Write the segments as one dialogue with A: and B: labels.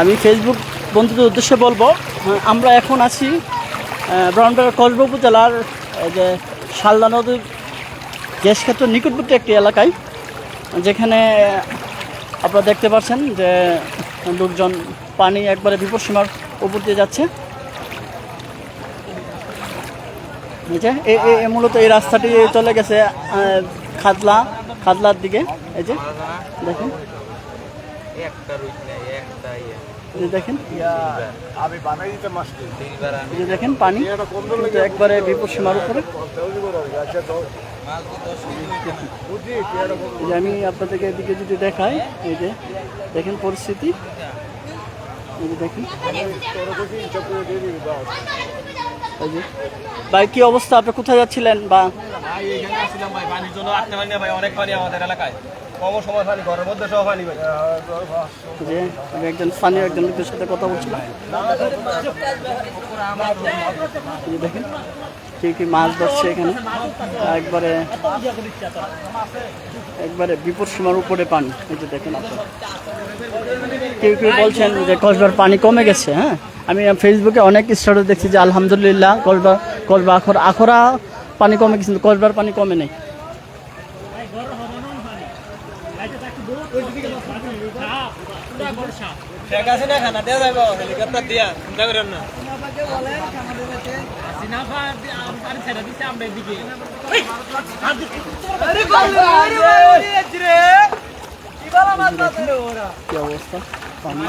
A: আমি ফেসবুক বন্ধুদের উদ্দেশ্যে বলব আমরা এখন আছি ব্রাহ্মণবাড়িয়ার কসবা উপজেলার যে শালদা নদীর গ্যাস ক্ষেত্র নিকটবর্তী একটি এলাকায়, যেখানে আপনারা দেখতে পাচ্ছেন যে লোকজন পানি একবারে বিপদসীমার উপর দিয়ে যাচ্ছে। এই মূলত এই রাস্তাটি চলে গেছে খাদলা, খাদলার দিকে। এই যে, দেখেন।
B: একটা রুট নেই একটা ইয়ে।
A: দেখেন।
C: আমি বানাই দিতে মাসটি
A: এই যে দেখেন পানি। কিন্তু একবারে বিপদ সীমার উপরে।
C: তো
B: মাল তো দশ কেজি
C: বুঝি পেয়ারা
A: এই যে আমি আপনাদেরকে এদিকে যদি দেখাই এই যে দেখেন পরিস্থিতি। এই যে দেখেন। এই যে। ভাই কি অবস্থা? আপনি কোথায় যাচ্ছিলেন বা
D: ভাই এখানে আসছিলাম ভাই পানির জন্য আসতে পারি না ভাই অনেক পানি আমাদের এলাকায়।
A: যে স্থানীয় সাথে কথা দেখেন, কি মাছ ধরছে এখানে। একবারে একবারে বিপদ সীমার উপরে পানি। এই যে দেখেন কেউ কেউ বলছেন যে কসবার পানি কমে গেছে হ্যাঁ? আমি ফেসবুকে অনেক স্ট্যাটাস দেখছি যে আলহামদুলিল্লাহ কসবা কসবা আখর, আখরা পানি কমে গেছে কসবার পানি কমে নেই। কি অবস্থা? পানি।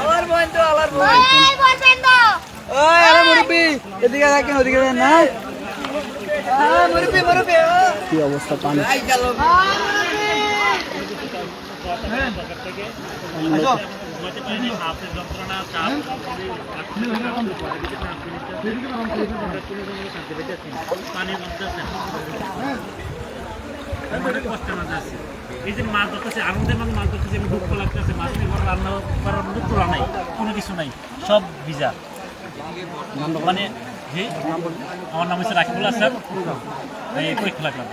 E: এই বলবেন তো
A: কি অবস্থা পানি
F: এই যে মাছ ধরতেছে আনন্দের মাঝে মাছ ধরতেছে আমি দুঃখ লাগতেছে মাছ নিয়ে রান্না করার মতো তোলা নাই কোনো কিছু নাই সব ভিজা মানে আমার নাম হচ্ছে রাকিবুল হাসান এই পরীক্ষা লাগলাম